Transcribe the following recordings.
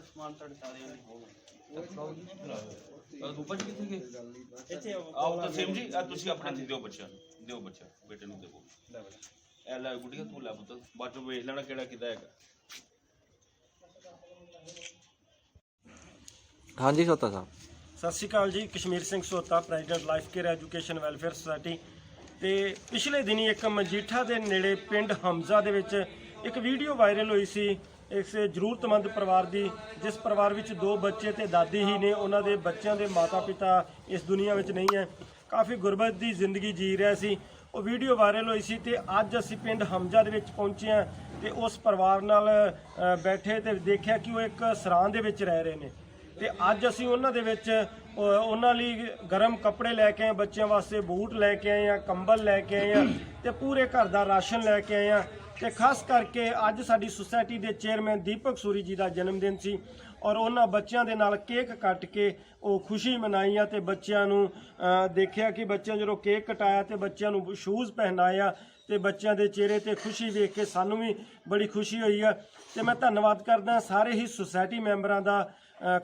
ਸਾਰਾ ਸਮਾਨ ਤੁਹਾਡੇ ਸਾਰਿਆਂ ਨੇ ਹੋਗਾ ਉੱਪਰ ਜੀ ਕਿੱਥੇ ਗਏ? ਇੱਥੇ ਆਓ। ਤਾਂ ਸੇਮ ਜੀ ਆ ਤੁਸੀਂ ਆਪਣੇ ਦਿਓ ਬੱਚਾ ਨੂੰ। ਦਿਓ ਬੱਚਾ ਬੇਟੇ ਨੂੰ ਦਿਓ। ਇਹ ਲੈ ਗੁੱਡੀਆ ਤੂੰ ਲੈ ਪੁੱਤ ਬਾਅਦ ਚੋਂ ਵੇਖ ਲੈਣਾ ਕਿਹੜਾ ਕਿਦਾ ਹੈਗਾ। ਹਾਂਜੀ ਸੋਤਾ ਸਾਹਿਬ। ਸਤਿ ਸ਼੍ਰੀ ਅਕਾਲ ਜੀ Kashmir Singh ਸੋਤਾ president life care education welfare society. ਤੇ ਪਿਛਲੇ ਦਿਨੀ ਇੱਕ ਮਜੀਠਾ ਦੇ ਨੇੜੇ ਪਿੰਡ ਹਮਜ਼ਾ ਦੇ ਵਿੱਚ ਇੱਕ ਵੀਡੀਓ ਵਾਇਰਲ ਹੋਈ ਸੀ। ਇਸ ਜ਼ਰੂਰਤਮੰਦ ਪਰਿਵਾਰ ਦੀ, ਜਿਸ ਪਰਿਵਾਰ ਵਿੱਚ ਦੋ ਬੱਚੇ ਤੇ ਦਾਦੀ ਹੀ ਨੇ, ਉਹਨਾਂ ਦੇ ਬੱਚਿਆਂ ਦੇ ਮਾਤਾ-ਪਿਤਾ ਇਸ ਦੁਨੀਆ ਵਿੱਚ ਨਹੀਂ ਹੈ। ਕਾਫੀ ਗੁਰਬਤ ਦੀ ਜ਼ਿੰਦਗੀ ਜੀ ਰਿਹਾ ਸੀ। ਉਹ ਵੀਡੀਓ ਵਾਇਰਲ ਹੋਈ ਸੀ ਤੇ ਅੱਜ ਅਸੀਂ ਪਿੰਡ ਹਮਜ਼ਾ ਦੇ ਵਿੱਚ ਪਹੁੰਚੇ ਹਾਂ ਤੇ ਉਸ ਪਰਿਵਾਰ ਨਾਲ ਬੈਠੇ ਤੇ ਦੇਖਿਆ ਕਿ ਉਹ ਇੱਕ ਸਰਾਂ ਦੇ ਵਿੱਚ ਰਹਿ ਰਹੇ ਨੇ। ਤੇ ਅੱਜ ਅਸੀਂ ਉਹਨਾਂ ਦੇ ਵਿੱਚ ਉਹਨਾਂ ਲਈ ਗਰਮ ਕੱਪੜੇ ਲੈ ਕੇ ਆਏ, ਬੱਚਿਆਂ ਵਾਸਤੇ ਬੂਟ ਲੈ ਕੇ ਆਏ ਆ, ਕੰਬਲ ਲੈ ਕੇ ਆਏ ਆ ਤੇ ਪੂਰੇ ਘਰ ਦਾ ਰਾਸ਼ਨ ਲੈ ਕੇ ਆਏ ਆ। ਤੇ ਖਾਸ ਕਰਕੇ ਅੱਜ ਸਾਡੀ ਸੁਸਾਇਟੀ ਦੇ ਚੇਅਰਮੈਨ ਦੀਪਕ ਸੂਰੀ ਜੀ ਦਾ ਜਨਮ ਦਿਨ ਸੀ ਔਰ ਉਹਨਾਂ ਬੱਚਿਆਂ ਦੇ ਨਾਲ ਕੇਕ ਕੱਟ ਕੇ ਉਹ ਖੁਸ਼ੀ ਮਨਾਈ ਆ ਤੇ ਬੱਚਿਆਂ ਨੂੰ ਦੇਖਿਆ ਕਿ ਬੱਚਿਆਂ ਜਦੋਂ ਕੇਕ ਕਟਾਇਆ ਤੇ ਬੱਚਿਆਂ ਨੂੰ ਸ਼ੂਜ਼ ਪਹਿਨਾਇਆ ਤੇ ਬੱਚਿਆਂ ਦੇ ਚਿਹਰੇ ਤੇ ਖੁਸ਼ੀ ਵੇਖ ਕੇ ਸਾਨੂੰ ਵੀ ਬੜੀ ਖੁਸ਼ੀ ਹੋਈ ਆ। ਤੇ ਮੈਂ ਧੰਨਵਾਦ ਕਰਦਾ ਸਾਰੇ ਹੀ ਸੁਸਾਇਟੀ ਮੈਂਬਰਾਂ ਦਾ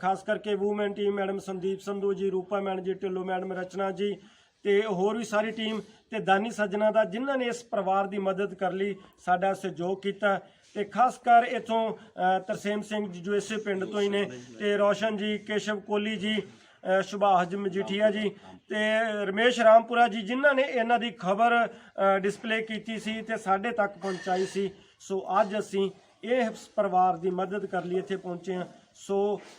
ਖਾਸ ਕਰਕੇ woman team madam Sandeep Sandhu ji Rupa madam ਜੀ ਢਿੱਲੋਂ ਮੈਡਮ ਰਚਨਾ ਜੀ ਤੇ ਹੋਰ ਵੀ ਸਾਰੀ ਟੀਮ ਤੇ ਦਾਨੀ ਸੱਜਣਾ ਦਾ ਜਿਨ੍ਹਾਂ ਨੇ ਇਸ ਪਰਿਵਾਰ ਦੀ ਮਦਦ ਕਰ ਲਈ ਸਾਡਾ ਸਹਿਯੋਗ ਕੀਤਾ। ਤੇ ਖਾਸ ਕਰ ਇਥੋਂ ਤਰਸੇਮ ਸਿੰਘ ਜੀ ਜੋ ਇਸੇ ਪਿੰਡ ਤੋਂ ਹੀ ਨੇ ਤੇ ਰੋਸ਼ਨ ਜੀ ਕੇਸ਼ਵ ਕੋਲੀ ਜੀ ਸੁਭਾਸ਼ ਜੀ ਮਜੀਠੀਆ ਜੀ ਤੇ ਰਮੇਸ਼ ਰਾਮਪੁਰਾ ਜੀ ਜਿਨ੍ਹਾਂ ਨੇ ਇਹਨਾਂ ਦੀ ਖਬਰ ਡਿਸਪਲੇ ਕੀਤੀ ਸੀ ਤੇ ਸਾਡੇ ਤੱਕ ਪਹੁੰਚਾਈ ਸੀ। ਸੋ ਅੱਜ ਅਸੀਂ ਇਹ ਪਰਿਵਾਰ ਦੀ ਮਦਦ ਕਰ ਲਈ ਇੱਥੇ ਪਹੁੰਚੇ ਹਾਂ। ਸੋ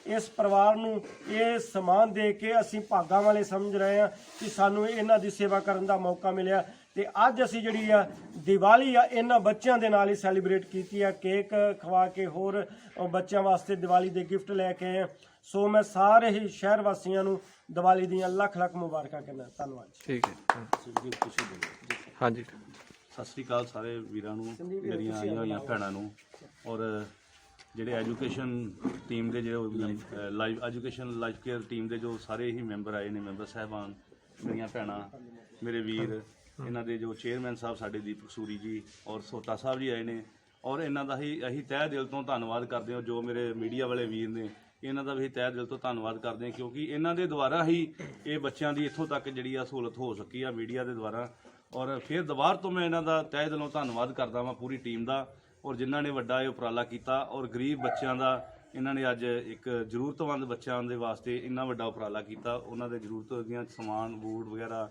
ਇਸ ਪਰਿਵਾਰ ਨੂੰ ਇਹ ਸਮਾਨ ਦੇ ਕੇ ਅਸੀਂ ਭਾਗਾਂ ਵਾਲੇ ਸਮਝ ਰਹੇ ਹਾਂ ਕਿ ਸਾਨੂੰ ਇਹਨਾਂ ਦੀ ਸੇਵਾ ਕਰਨ ਦਾ ਮੌਕਾ ਮਿਲਿਆ ਤੇ ਅੱਜ ਅਸੀਂ ਜਿਹੜੀ ਆ ਦੀਵਾਲੀ ਆ ਇਹਨਾਂ ਬੱਚਿਆਂ ਦੇ ਨਾਲ ਹੀ ਸੈਲੀਬ੍ਰੇਟ ਕੀਤੀ ਆ ਕੇਕ ਖਵਾ ਕੇ ਹੋਰ ਬੱਚਿਆਂ ਵਾਸਤੇ ਦੀਵਾਲੀ ਦੇ ਗਿਫਟ ਲੈ ਕੇ ਆਏ ਹਾਂ। ਸੋ ਮੈਂ ਸਾਰੇ ਹੀ ਸ਼ਹਿਰ ਵਾਸੀਆਂ ਨੂੰ ਦੀਵਾਲੀ ਦੀਆਂ ਲੱਖ ਲੱਖ ਮੁਬਾਰਕਾਂ ਕਹਿੰਦਾ ਧੰਨਵਾਦ ਜੀ। ਠੀਕ ਹੈ ਜੀ ਖੁਸ਼ੀ ਦੇ ਹਾਂਜੀ ਸਤਿ ਸ੍ਰੀ ਅਕਾਲ ਸਾਰੇ ਵੀਰਾਂ ਨੂੰ ਮੇਰੀਆਂ ਆਈਆਂ ਹੋਈਆਂ ਭੈਣਾਂ ਨੂੰ ਔਰ ਜਿਹੜੇ ਐਜੂਕੇਸ਼ਨ ਟੀਮ ਦੇ ਜਿਹੜੇ live education life care team ਦੇ ਜੋ ਸਾਰੇ ਹੀ ਮੈਂਬਰ ਆਏ ਨੇ, ਮੈਂਬਰ ਸਹਿਬਾਨ, ਮੇਰੀਆਂ ਭੈਣਾਂ, ਮੇਰੇ ਵੀਰ, ਇਹਨਾਂ ਦੇ ਜੋ ਚੇਅਰਮੈਨ ਸਾਹਿਬ ਸਾਡੇ ਦੀਪਕ ਸੂਰੀ ਜੀ ਔਰ ਸੋਤਾ ਸਾਹਿਬ ਜੀ ਆਏ ਨੇ ਔਰ ਇਹਨਾਂ ਦਾ ਹੀ ਅਸੀਂ ਤਹਿ ਦਿਲ ਤੋਂ ਧੰਨਵਾਦ ਕਰਦੇ ਹਾਂ, ਜੋ ਮੇਰੇ ਮੀਡੀਆ ਵਾਲੇ ਵੀਰ ਨੇ, ਇਹਨਾਂ ਦਾ ਵੀ ਤਹਿ ਦਿਲ ਤੋਂ ਧੰਨਵਾਦ ਕਰਦੇ ਹਾਂ ਕਿਉਂਕਿ ਇਹਨਾਂ ਦੇ ਦੁਆਰਾ ਹੀ ਇਹ ਬੱਚਿਆਂ ਦੀ ਇੱਥੋਂ ਤੱਕ ਜਿਹੜੀ ਆ ਸਹੂਲਤ ਹੋ ਸਕੀ ਆ ਮੀਡੀਆ ਦੇ ਦੁਆਰਾ ਔਰ ਫਿਰ ਦੁਬਾਰ ਤੋਂ ਮੈਂ ਇਹਨਾਂ ਦਾ ਤਹਿ ਦਿਲੋਂ ਧੰਨਵਾਦ ਕਰਦਾ ਵਾਂ, ਪੂਰੀ ਟੀਮ ਦਾ। ਔਰ ਜਿਨ੍ਹਾਂ ਨੇ ਵੱਡਾ ਇਹ ਉਪਰਾਲਾ ਕੀਤਾ ਔਰ ਗਰੀਬ ਬੱਚਿਆਂ ਦਾ, ਇਹਨਾਂ ਨੇ ਅੱਜ ਇੱਕ ਜ਼ਰੂਰਤਮੰਦ ਬੱਚਿਆਂ ਦੇ ਵਾਸਤੇ ਇੰਨਾ ਵੱਡਾ ਉਪਰਾਲਾ ਕੀਤਾ। ਉਹਨਾਂ ਦੇ ਜ਼ਰੂਰਤ ਦੀਆਂ ਸਮਾਨ, ਬੂਟ ਵਗੈਰਾ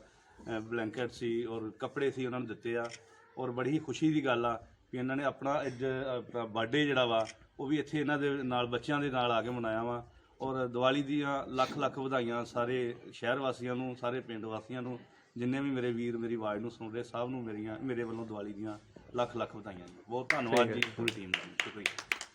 ਬਲੈਂਕਟ ਸੀ ਔਰ ਕੱਪੜੇ ਸੀ ਉਹਨਾਂ ਨੂੰ ਦਿੱਤੇ ਆ। ਔਰ ਬੜੀ ਹੀ ਖੁਸ਼ੀ ਦੀ ਗੱਲ ਆ ਵੀ ਇਹਨਾਂ ਨੇ ਆਪਣਾ ਅੱਜ, ਆਪਣਾ ਬਰਥਡੇ ਜਿਹੜਾ ਵਾ, ਉਹ ਵੀ ਇੱਥੇ ਇਹਨਾਂ ਦੇ ਨਾਲ, ਬੱਚਿਆਂ ਦੇ ਨਾਲ ਆ ਕੇ ਮਨਾਇਆ ਵਾ। ਔਰ ਦੀਵਾਲੀ ਦੀਆਂ ਲੱਖ ਲੱਖ ਵਧਾਈਆਂ ਸਾਰੇ ਸ਼ਹਿਰ ਵਾਸੀਆਂ ਨੂੰ, ਸਾਰੇ ਪਿੰਡ ਵਾਸੀਆਂ ਨੂੰ, ਜਿੰਨੇ ਵੀ ਮੇਰੇ ਵੀਰ, ਮੇਰੀ ਆਵਾਜ਼ ਨੂੰ ਸੁਣ ਰਹੇ, ਸਭ ਨੂੰ ਮੇਰੀਆਂ, ਮੇਰੇ ਵੱਲੋਂ ਦੀਵਾਲੀ ਦੀਆਂ ਲੱਖ ਲੱਖ ਵਧਾਈਆਂ ਜੀ। ਬਹੁਤ ਧੰਨਵਾਦ ਜੀ ਪੂਰੀ ਟੀਮ ਦਾ। ਜੀ। ਸ਼ੁਕਰੀਆ।